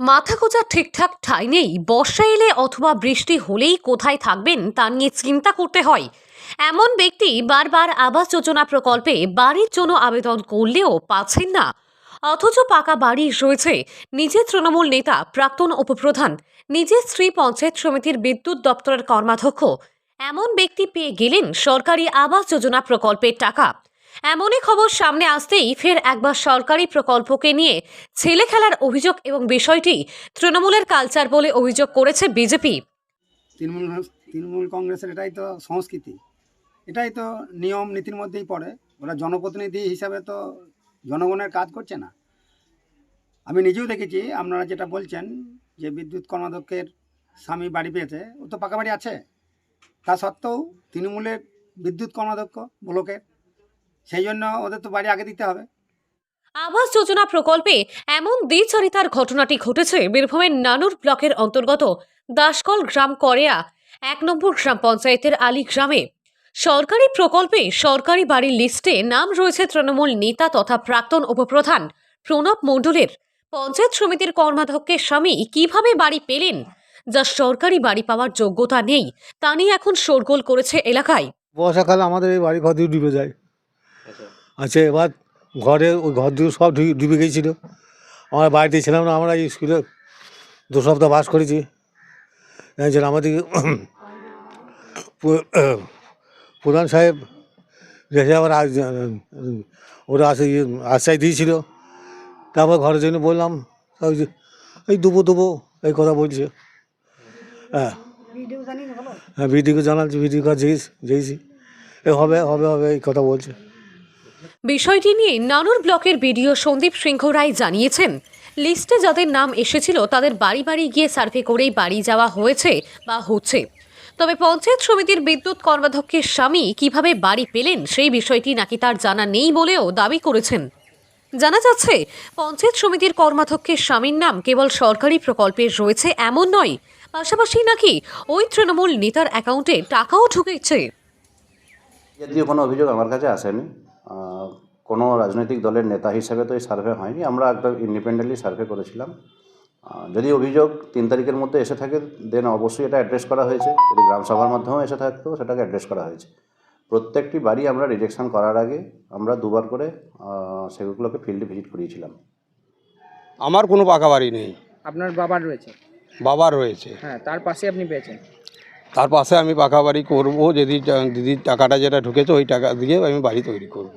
মাথা গোজার ঠিকঠাক ঠাঁই নেই, বর্ষা এলে অথবা বৃষ্টি হলেই কোথায় থাকবেন তা নিয়ে চিন্তা করতে হয়। এমন ব্যক্তি বারবার আবাস যোজনা প্রকল্পে বাড়ির জন্য আবেদন করলেও পাচ্ছেন না। অথচ পাকা বাড়ি রয়েছে, নিজের তৃণমূল নেতা, প্রাক্তন উপপ্রধান, নিজের স্ত্রী পঞ্চায়েত সমিতির বিদ্যুৎ দপ্তরের কর্মাধ্যক্ষ। এমন ব্যক্তি পেয়ে গেলেন সরকারি আবাস যোজনা প্রকল্পের টাকা। এমনই খবর সামনে আসতেই ফের একবার সরকারি প্রকল্পকে নিয়ে ছেলে খেলার অভিযোগ এবং বিষয়টি তৃণমূলের কালচার বলে অভিযোগ করেছে বিজেপি। তৃণমূল তৃণমূল কংগ্রেসের এটাই তো সংস্কৃতি। এটাই তো নিয়ম নীতির মধ্যেই পড়ে। ওরা জনপ্রতিনিধি হিসাবে তো জনগণের কাজ করছে না। আমি নিজেও দেখেছি, আপনারা যেটা বলছেন যে বিদ্যুৎ কর্মাধ্যক্ষের স্বামী বাড়ি পেয়েছে, ও তো পাকা বাড়ি আছে। তা সত্ত্বেও তৃণমূলের বিদ্যুৎ কর্মাধ্যক্ষ, ব্লকের সেই জন্য ওদের তো বাড়ি আগে দিতে হবে। আবাস যোজনা প্রকল্পে এমন দ্বিচারিতার ঘটনাটি ঘটেছে বীরভূমের নানুর ব্লকের অন্তর্গত দাসকল গ্রাম করেয়া এক নম্বর গ্রাম পঞ্চায়েতের আলী গ্রামে। সরকারি প্রকল্পে সরকারি বাড়ির লিস্টে নাম রয়েছে তৃণমূল নেতা তথা প্রাক্তন উপপ্রধান প্রণব মণ্ডলের। পঞ্চায়েত সমিতির কর্মাধ্যক্ষের স্বামী কীভাবে বাড়ি পেলেন যা সরকারি বাড়ি পাওয়ার যোগ্যতা নেই তা নিয়ে এখন শোরগোল করেছে এলাকায়। বর্ষাকালে আমাদের এই বাড়ি ঘর দিয়ে ডুবে যায়। আচ্ছা এবার ঘরে ওই ঘর দিয়ে সব ডুবে- ডুবে গিয়েছিল আমরা বাড়িতে ছিলাম না আমরা স্কুলে দু সপ্তাহ বাস করেছি। জানেন আমাদের প্রধান সাহেব রেখে আবার ওরা আসে আশ্বাস দিয়েছিল। তারপর ঘরের জন্য বললাম এই দেবো দেবো এই কথা বলছে। হ্যাঁ। হ্যাঁ ভিডিওকে জানাচ্ছি ভিডিও কাজ যেয়েছি। এ হবে হবে হবে এই কথা বলছে। বিষয়টি নিয়ে নানুর ব্লকের বিডিও সন্দীপ সিংহ রায় জানিয়েছেন, লিস্টে যাদের নাম এসেছিল তাদের বাড়ি বাড়ি গিয়ে সার্ভে করেই বাড়ি যাওয়া হয়েছে বা হচ্ছে। তবে পঞ্চায়েত সমিতির বিদ্যুৎ কর্মাধ্যক্ষের স্বামী কীভাবে বাড়ি পেলেন সেই বিষয়টি নাকি তার জানা নেই বলেও দাবি করেছেন। জানা যাচ্ছে, পঞ্চায়েত সমিতির কর্মাধ্যক্ষের স্বামীর নাম কেবল সরকারি প্রকল্পে রয়েছে এমন নয়, পাশাপাশি নাকি ওই তৃণমূল নেতার অ্যাকাউন্টে টাকাও ঢুকেছে। জাতীয় কোনো অভিযোগ আমার কাছে আসেনি। কোনো রাজনৈতিক দলের নেতা হিসেবে তো এই সার্ভে হয়নি। আমরা একদম ইন্ডিপেন্ডেন্টলি সার্ভে করেছিলাম। যদি অভিযোগ তিন তারিখের মধ্যে এসে থাকে দেন অবশ্যই এটা অ্যাড্রেস করা হয়েছে। যদি গ্রামসভার মাধ্যমেও এসে থাকতো সেটাকে অ্যাড্রেস করা হয়েছে। প্রত্যেকটি বাড়ি আমরা রিজেকশন করার আগে আমরা দুবার করে সেগুলোকে ফিল্ডে ভিজিট করিয়েছিলাম। আমার কোনো পাকা বাড়ি নেই। আপনার বাবার রয়েছে? বাবার রয়েছে। হ্যাঁ তার পাশে আপনি পেয়েছেন? তার পাশে আমি পাকা বাড়ি করব যদি দিদির টাকাটা যেটা ঢুকেছে ওই টাকা দিয়ে আমি বাড়ি তৈরি করব।